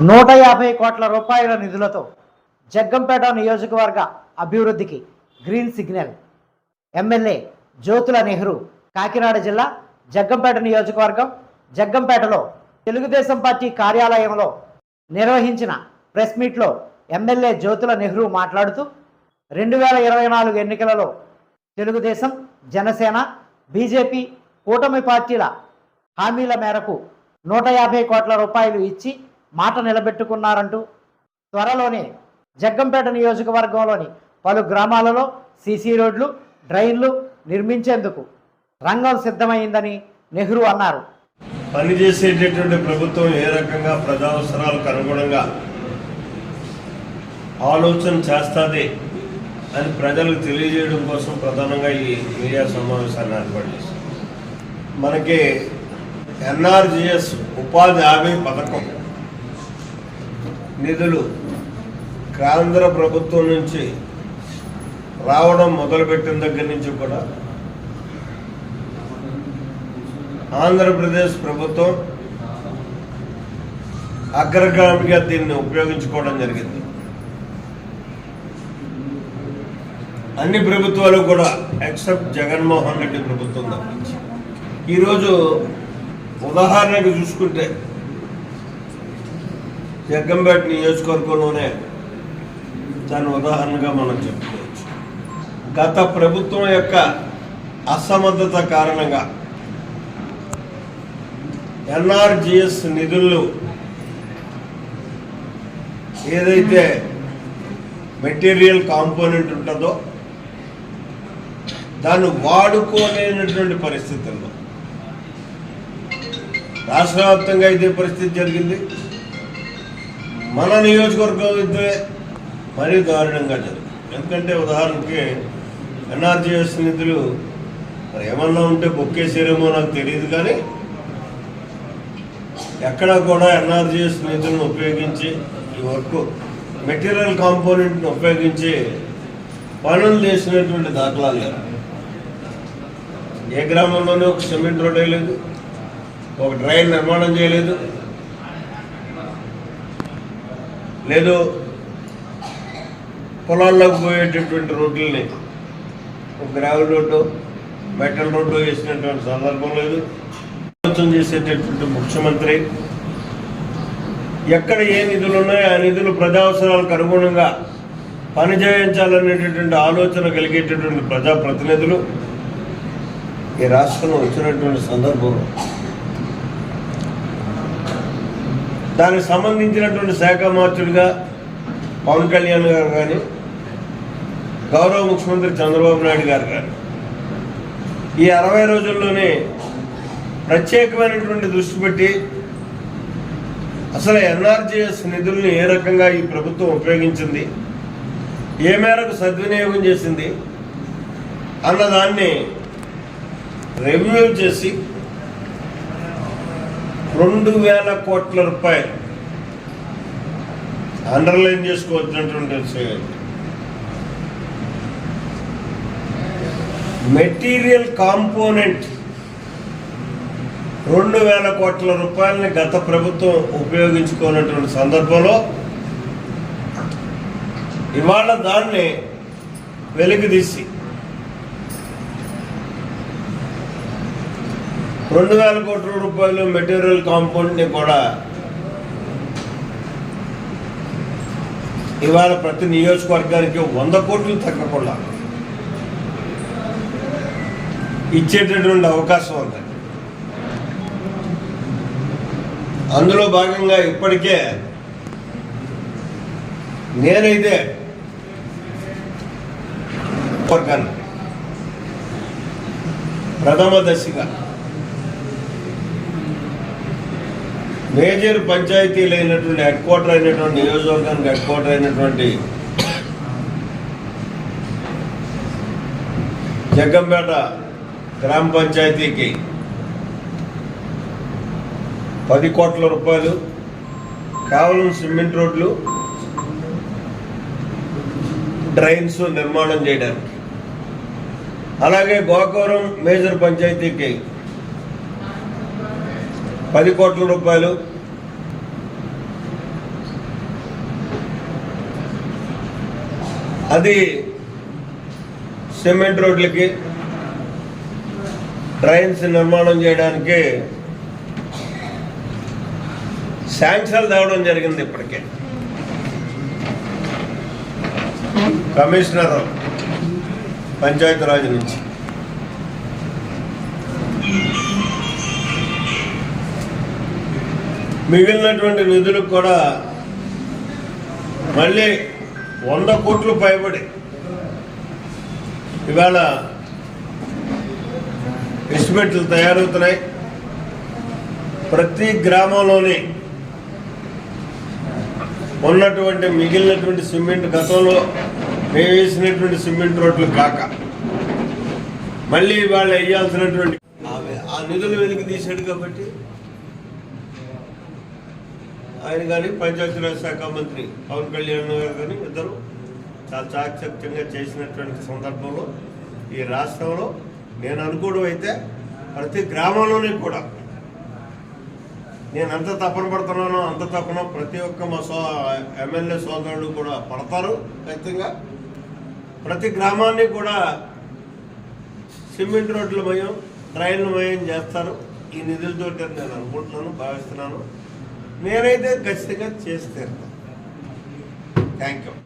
నూట యాభై కోట్ల రూపాయల నిధులతో జగ్గంపేట నియోజకవర్గ అభివృద్ధికి green signal. MLA Jyothula Nehru Kakinada జిల్లా జగ్గంపేట నియోజకవర్గం. జగ్గంపేటలో తెలుగుదేశం పార్టీ కార్యాలయంలో నిర్వహించిన ప్రెస్ మీట్లో ఎమ్మెల్యే జ్యోతుల నెహ్రూ మాట్లాడుతూ రెండు వేల ఇరవై నాలుగు ఎన్నికలలో తెలుగుదేశం జనసేన బీజేపీ కూటమి పార్టీల హామీల మేరకు నూట యాభై కోట్ల రూపాయలు ఇచ్చి మాట నిలబెట్టుకున్నారంటూ త్వరలోనే జగ్గంపేట నియోజకవర్గంలోని పలు గ్రామాలలో సీసీ రోడ్లు డ్రైన్లు నిర్మించేందుకు రంగం సిద్ధమైందని నెహ్రూ అన్నారు. పనిచేసేటటువంటి ప్రభుత్వం ఏ రకంగా ప్రజావసరాలకు అనుగుణంగా ఆలోచన చేస్తుంది అని ప్రజలకు తెలియజేయడం కోసం ప్రధానంగా ఈ మీడియా సమావేశాన్ని ఏర్పాటు చేశారు. మనకి ఎన్ఆర్జిఎస్ ఉపాధి హామీ పథకం నిధులు కేంద్ర ప్రభుత్వం నుంచి రావడం మొదలుపెట్టిన దగ్గర నుంచి కూడా ఆంధ్రప్రదేశ్ ప్రభుత్వం అగ్రగామిగా దీన్ని ఉపయోగించుకోవడం జరిగింది. అన్ని ప్రభుత్వాలు కూడా ఎక్సెప్ట్ జగన్మోహన్ రెడ్డి ప్రభుత్వం తప్పించి. ఈరోజు ఉదాహరణకు చూసుకుంటే జగ్గంపేట నియోజకవర్గంలోనే దాని ఉదాహరణగా మనం చెప్పుకోవచ్చు. గత ప్రభుత్వం యొక్క అసమర్థత కారణంగా ఎన్ఆర్జిఎస్ నిధులు ఏదైతే మెటీరియల్ కాంపోనెంట్ ఉంటుందో దాన్ని వాడుకోలేనటువంటి పరిస్థితుల్లో రాష్ట్ర వ్యాప్తంగా ఇదే పరిస్థితి జరిగింది. మన నియోజకవర్గం అయితే మరీ దారుణంగా జరుగుతుంది. ఎందుకంటే ఉదాహరణకి ఎన్ఆర్జీఎస్ నిధులు మరి ఏమన్నా ఉంటే బొక్కేసారేమో నాకు తెలియదు కానీ ఎక్కడా కూడా ఎన్ఆర్జీఎస్ నిధులను ఉపయోగించి ఈ వర్క్ మెటీరియల్ కాంపోనెంట్ని ఉపయోగించి పనులు చేసినటువంటి దాఖలాలు లేవు. ఏ గ్రామంలోనే ఒక సిమెంట్ రోడ్ వేయలేదు ఒక డ్రైన్ నిర్మాణం చేయలేదు. లేదు పొలాల్లోకి పోయేటటువంటి రోడ్లని ఒక గ్రావెల్ రోడ్డు మెటల్ రోడ్డు వేసినటువంటి సందర్భం లేదు. ఆలోచన చేసేటటువంటి ముఖ్యమంత్రి ఎక్కడ ఏ నిధులు ఉన్నాయో ఆ నిధులు ప్రజావసరాలకు అనుగుణంగా పనిచేయించాలనేటటువంటి ఆలోచన కలిగేటటువంటి ప్రజాప్రతినిధులు ఈ రాష్ట్రంలో వచ్చినటువంటి సందర్భంలో దానికి సంబంధించినటువంటి శాఖ మార్చుడిగా పవన్ కళ్యాణ్ గారు కానీ గౌరవ ముఖ్యమంత్రి చంద్రబాబు నాయుడు గారు కానీ ఈ అరవై రోజుల్లోనే ప్రత్యేకమైనటువంటి దృష్టి పెట్టి అసలు ఎన్ఆర్జీఎస్ నిధులను ఏ రకంగా ఈ ప్రభుత్వం ఉపయోగించింది ఏ మేరకు సద్వినియోగం చేసింది అన్నదాన్ని రివ్యూ చేసి రెండు వేల కోట్ల రూపాయలు. అండర్లైన్ చేసుకోవచ్చినటువంటి విషయం మెటీరియల్ కాంపోనెంట్ రెండు వేల కోట్ల రూపాయలని గత ప్రభుత్వం ఉపయోగించుకున్నటువంటి సందర్భంలో ఇవాళ దాన్ని వెలికితీసి రెండు వేల కోట్ల రూపాయలు మెటీరియల్ కాంపౌండ్ని కూడా ఇవాళ ప్రతి నియోజకవర్గానికి వంద కోట్లు తగ్గకుండా ఇచ్చేటటువంటి అవకాశం ఉంది. అందులో భాగంగా ఇప్పటికే నేనైతే వర్గాన్ని ప్రథమ దశగా మేజర్ పంచాయతీలు అయినటువంటి హెడ్ క్వార్టర్ అయినటువంటి నియోజకవర్గానికి హెడ్ క్వార్టర్ అయినటువంటి జగ్గంపేట గ్రామ పంచాయతీకి పది కోట్ల రూపాయలు కేవలం సిమెంట్ రోడ్లు డ్రైన్స్ నిర్మాణం చేయడానికి. అలాగే గోకవరం మేజర్ పంచాయతీకి పది కోట్ల రూపాయలు. అది సిమెంట్ రోడ్లకి ట్రైన్స్ నిర్మాణం చేయడానికి శాంక్షన్లు తేవడం జరిగింది ఇప్పటికే. కమిషనర్ పంచాయతీరాజ్ నుంచి. మిగిలినటువంటి నిధులకు కూడా మళ్ళీ వంద కోట్లు పైబడి ఇవాళ ఎస్టిమేట్లు తయారవుతున్నాయి. ప్రతి గ్రామంలోని ఉన్నటువంటి మిగిలినటువంటి సిమెంట్ గతంలో మేము వేసినటువంటి సిమెంట్ రోడ్లు కాక మళ్ళీ వాళ్ళు వేయాల్సినటువంటి ఆ- నిధులు వెలికి తీశాడు కాబట్టి ఆయన కానీ పంచాయతీరాజ్ శాఖ మంత్రి పవన్ కళ్యాణ్ గారు కానీ ఇద్దరు చాలా చాకచక్యంగా చేసినటువంటి సందర్భంలో ఈ రాష్ట్రంలో నేను అనుకోవడం అయితే ప్రతి గ్రామంలోని కూడా నేను ఎంత తపన పడుతున్నానో అంత తపన ప్రతి ఒక్క మా సో ఎమ్మెల్యే సోదరుడు కూడా పడతారు ఖచ్చితంగా. ప్రతి గ్రామాన్ని కూడా సిమెంట్ రోడ్ల మయం ట్రైన్ల మయం చేస్తారు. ఈ నిధులతో నేను అనుకుంటున్నాను భావిస్తున్నాను. నేనైతే ఖచ్చితంగా చేసి థ్యాంక్ యూ